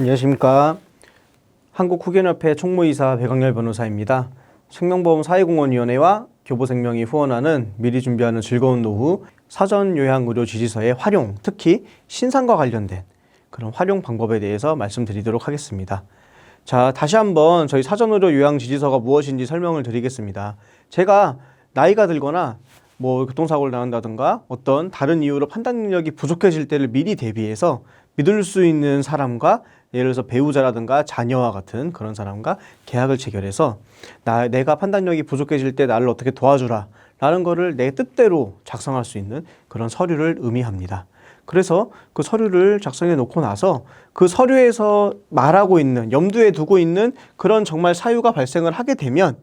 안녕하십니까. 한국후견협회 총무이사 배강렬 변호사입니다. 생명보험 사회공헌위원회와 교보생명이 후원하는 미리 준비하는 즐거운 노후 사전 요양 의료 지지서의 활용, 특히 신상과 관련된 그런 활용 방법에 대해서 말씀드리도록 하겠습니다. 자, 다시 한번 저희 사전 의료 요양 지지서가 무엇인지 설명을 드리겠습니다. 제가 나이가 들거나 뭐 교통사고를 당한다든가 어떤 다른 이유로 판단 능력이 부족해질 때를 미리 대비해서 믿을 수 있는 사람과 예를 들어서 배우자라든가 자녀와 같은 그런 사람과 계약을 체결해서 나 내가 판단력이 부족해질 때 나를 어떻게 도와주라 라는 거를 내 뜻대로 작성할 수 있는 그런 서류를 의미합니다. 그래서 그 서류를 작성해 놓고 나서 그 서류에서 말하고 있는 염두에 두고 있는 그런 정말 사유가 발생을 하게 되면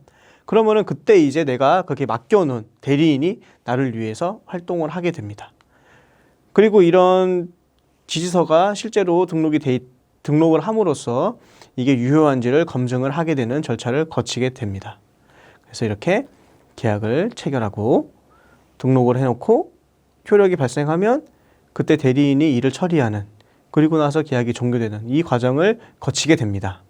그러면은 그때 이제 내가 그렇게 맡겨놓은 대리인이 나를 위해서 활동을 하게 됩니다. 그리고 이런 지지서가 실제로 등록이 돼 있- 등록을 함으로써 이게 유효한지를 검증을 하게 되는 절차를 거치게 됩니다. 그래서 이렇게 계약을 체결하고 등록을 해놓고 효력이 발생하면 그때 대리인이 이를 처리하는 그리고 나서 계약이 종료되는 이 과정을 거치게 됩니다.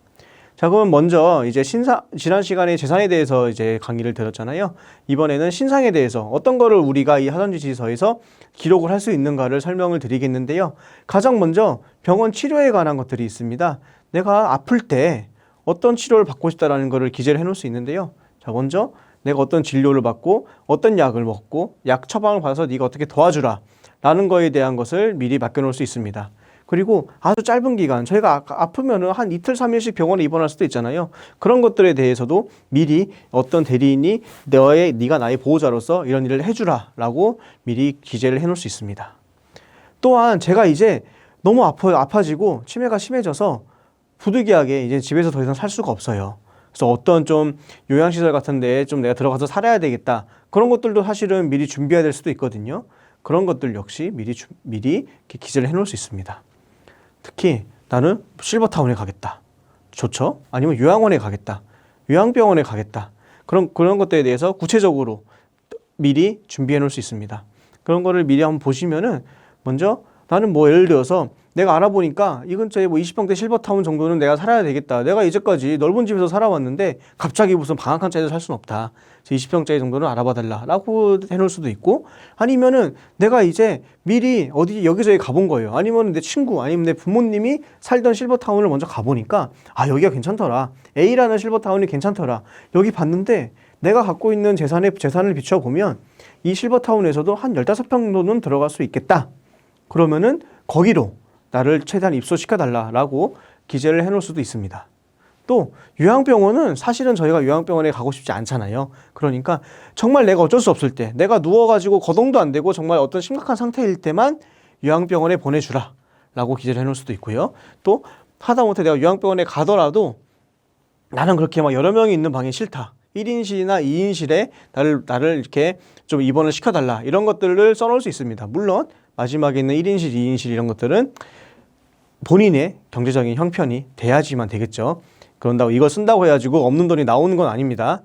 자, 그러면 먼저 이제 신사 지난 시간에 재산에 대해서 이제 강의를 들었잖아요. 이번에는 신상에 대해서 어떤 거를 우리가 이 하선지 지서에서 기록을 할 수 있는가를 설명을 드리겠는데요. 가장 먼저 병원 치료에 관한 것들이 있습니다. 내가 아플 때 어떤 치료를 받고 싶다라는 거를 기재를 해 놓을 수 있는데요. 자, 먼저 내가 어떤 진료를 받고 어떤 약을 먹고 약 처방을 받아서 네가 어떻게 도와주라 라는 거에 대한 것을 미리 맡겨 놓을 수 있습니다. 그리고 아주 짧은 기간 저희가 아- 아프면은 한 이틀 삼일씩 병원에 입원할 수도 있잖아요. 그런 것들에 대해서도 미리 어떤 대리인이 너의 네가 나의 보호자로서 이런 일을 해주라라고 미리 기재를 해놓을 수 있습니다. 또한 제가 이제 너무 아파 아파지고 치매가 심해져서 부득이하게 이제 집에서 더 이상 살 수가 없어요. 그래서 어떤 좀 요양시설 같은데 좀 내가 들어가서 살아야 되겠다 그런 것들도 사실은 미리 준비해야 될 수도 있거든요. 그런 것들 역시 미리 주- 미리 기재를 해놓을 수 있습니다. 특히 나는 실버타운에 가겠다. 좋죠? 아니면 요양원에 가겠다. 요양병원에 가겠다. 그런 그런 것들에 대해서 구체적으로 미리 준비해 놓을 수 있습니다. 그런 거를 미리 한번 보시면은 먼저 나는 뭐 예를 들어서 내가 알아보니까 이 근처에 뭐 20평대 실버타운 정도는 내가 살아야 되겠다. 내가 이제까지 넓은 집에서 살아왔는데 갑자기 무슨 방한 칸짜리에서 살 수는 없다. 20평짜리 정도는 알아봐 달라라고 해놓을 수도 있고 아니면은 내가 이제 미리 어디 여기저기 가본 거예요. 아니면 내 친구 아니면 내 부모님이 살던 실버타운을 먼저 가보니까 아 여기가 괜찮더라. A라는 실버타운이 괜찮더라. 여기 봤는데 내가 갖고 있는 재산의 재산을 비춰 보면 이 실버타운에서도 한 15평 정도는 들어갈 수 있겠다. 그러면은 거기로 나를 최대한 입소시켜 달라라고 기재를 해 놓을 수도 있습니다. 또 요양병원은 사실은 저희가 요양병원에 가고 싶지 않잖아요. 그러니까 정말 내가 어쩔 수 없을 때 내가 누워가지고 거동도 안 되고 정말 어떤 심각한 상태일 때만 요양병원에 보내주라 라고 기재를 해놓을 수도 있고요. 또 하다못해 내가 요양병원에 가더라도 나는 그렇게 막 여러 명이 있는 방이 싫다. 1인실이나 2인실에 나를, 나를 이렇게 좀 입원을 시켜달라. 이런 것들을 써놓을 수 있습니다. 물론 마지막에 있는 1인실, 2인실 이런 것들은 본인의 경제적인 형편이 돼야지만 되겠죠. 그런다고 이걸 쓴다고 해가지고 없는 돈이 나오는 건 아닙니다.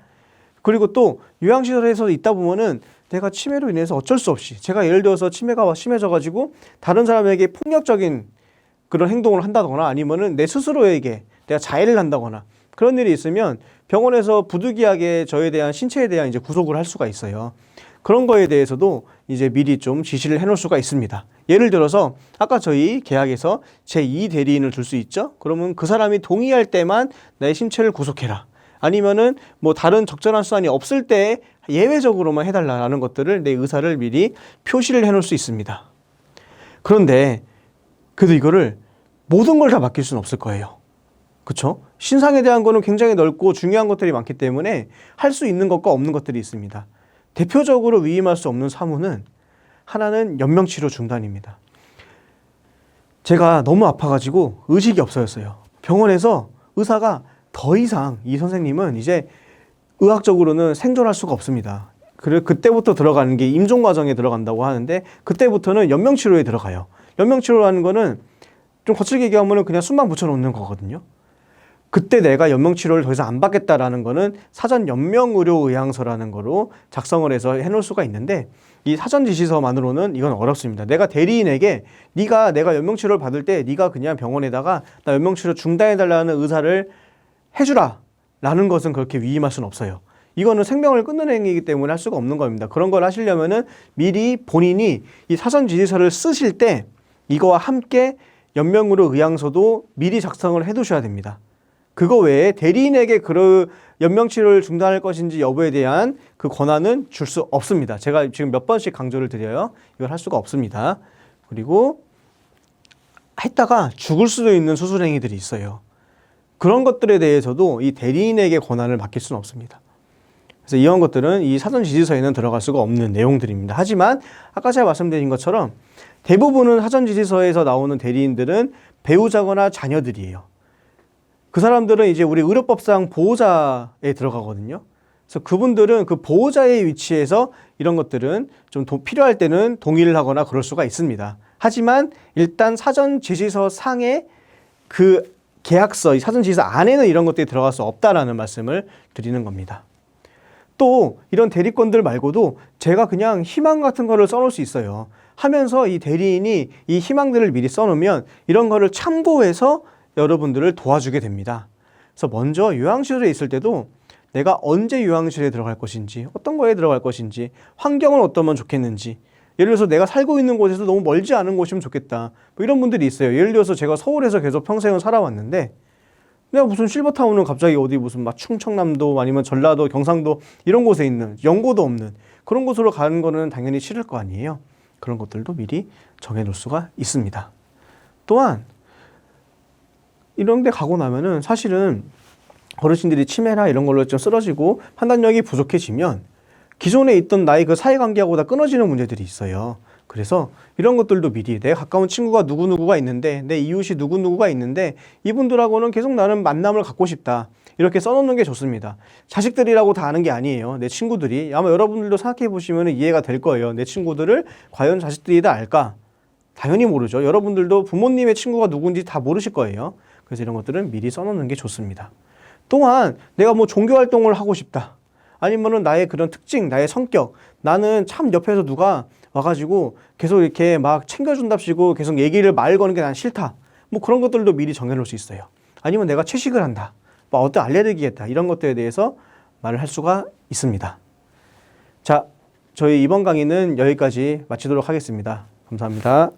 그리고 또 요양시설에서 있다 보면은 내가 치매로 인해서 어쩔 수 없이 제가 예를 들어서 치매가 심해져가지고 다른 사람에게 폭력적인 그런 행동을 한다거나 아니면은 내 스스로에게 내가 자해를 한다거나 그런 일이 있으면 병원에서 부득이하게 저에 대한 신체에 대한 이제 구속을 할 수가 있어요. 그런 거에 대해서도 이제 미리 좀 지시를 해놓을 수가 있습니다. 예를 들어서 아까 저희 계약에서 제2 대리인을 둘 수 있죠. 그러면 그 사람이 동의할 때만 내 신체를 구속해라. 아니면은 뭐 다른 적절한 수단이 없을 때 예외적으로만 해달라는 것들을 내 의사를 미리 표시를 해놓을 수 있습니다. 그런데 그래도 이거를 모든 걸 다 맡길 수는 없을 거예요. 그렇죠? 신상에 대한 거는 굉장히 넓고 중요한 것들이 많기 때문에 할 수 있는 것과 없는 것들이 있습니다. 대표적으로 위임할 수 없는 사무는 하나는 연명치료 중단입니다. 제가 너무 아파가지고 의식이 없어졌어요. 병원에서 의사가 더 이상 이 선생님은 이제 의학적으로는 생존할 수가 없습니다. 그래 그때부터 들어가는 게 임종 과정에 들어간다고 하는데 그때부터는 연명 치료에 들어가요. 연명 치료라는 거는 좀 거칠게 얘기하면은 그냥 숨만 붙여 놓는 거거든요. 그때 내가 연명 치료를 더 이상 안 받겠다라는 거는 사전 연명 의료 의향서라는 거로 작성을 해서 해놓을 수가 있는데 이 사전 지시서만으로는 이건 어렵습니다. 내가 대리인에게 네가 내가 연명 치료를 받을 때 네가 그냥 병원에다가 나 연명 치료 중단해 달라는 의사를 해주라라는 것은 그렇게 위임할 수는 없어요. 이거는 생명을 끊는 행위이기 때문에 할 수가 없는 겁니다. 그런 걸 하시려면은 미리 본인이 이 사전 지시서를 쓰실 때 이거와 함께 연명으로 의향서도 미리 작성을 해 두셔야 됩니다. 그거 외에 대리인에게 그 연명 치료를 중단할 것인지 여부에 대한 그 권한은 줄 수 없습니다. 제가 지금 몇 번씩 강조를 드려요. 이걸 할 수가 없습니다. 그리고 했다가 죽을 수도 있는 수술 행위들이 있어요. 그런 것들에 대해서도 이 대리인에게 권한을 맡길 수는 없습니다. 그래서 이런 것들은 이 사전 지시서에는 들어갈 수가 없는 내용들입니다. 하지만 아까 제가 말씀드린 것처럼 대부분은 사전 지시서에서 나오는 대리인들은 배우자거나 자녀들이에요. 그 사람들은 이제 우리 의료법상 보호자에 들어가거든요. 그래서 그분들은 그 보호자의 위치에서 이런 것들은 좀 도- 필요할 때는 동의를 하거나 그럴 수가 있습니다. 하지만 일단 사전 지시서 상에 그 계약서, 이 사전 지시서 안에는 이런 것들이 들어갈 수 없다라는 말씀을 드리는 겁니다. 또 이런 대리권들 말고도 제가 그냥 희망 같은 거를 써놓을 수 있어요. 하면서 이 대리인이 이 희망들을 미리 써놓으면 이런 거를 참고해서 여러분들을 도와주게 됩니다. 그래서 먼저 요양실에 있을 때도 내가 언제 요양실에 들어갈 것인지, 어떤 거에 들어갈 것인지, 환경은 어떠면 좋겠는지, 예를 들어서 내가 살고 있는 곳에서 너무 멀지 않은 곳이면 좋겠다. 뭐 이런 분들이 있어요. 예를 들어서 제가 서울에서 계속 평생을 살아왔는데 내가 무슨 실버타운은 갑자기 어디 무슨 막 충청남도 아니면 전라도 경상도 이런 곳에 있는 연고도 없는 그런 곳으로 가는 거는 당연히 싫을 거 아니에요. 그런 것들도 미리 정해 놓을 수가 있습니다. 또한 이런 데 가고 나면은 사실은 어르신들이 치매나 이런 걸로 좀 쓰러지고 판단력이 부족해지면 기존에 있던 나의 그 사회관계하고 다 끊어지는 문제들이 있어요. 그래서 이런 것들도 미리 내 가까운 친구가 누구누구가 있는데 내 이웃이 누구누구가 있는데 이분들하고는 계속 나는 만남을 갖고 싶다. 이렇게 써놓는 게 좋습니다. 자식들이라고 다 아는 게 아니에요. 내 친구들이. 아마 여러분들도 생각해 보시면 이해가 될 거예요. 내 친구들을 과연 자식들이 다 알까? 당연히 모르죠. 여러분들도 부모님의 친구가 누군지 다 모르실 거예요. 그래서 이런 것들은 미리 써놓는 게 좋습니다. 또한 내가 뭐 종교 활동을 하고 싶다. 아니면은 나의 그런 특징, 나의 성격, 나는 참 옆에서 누가 와가지고 계속 이렇게 막 챙겨준답시고 계속 얘기를 말 거는 게 난 싫다. 뭐 그런 것들도 미리 정해놓을 수 있어요. 아니면 내가 채식을 한다. 뭐 어떤 알레르기가 있다. 이런 것들에 대해서 말을 할 수가 있습니다. 자, 저희 이번 강의는 여기까지 마치도록 하겠습니다. 감사합니다.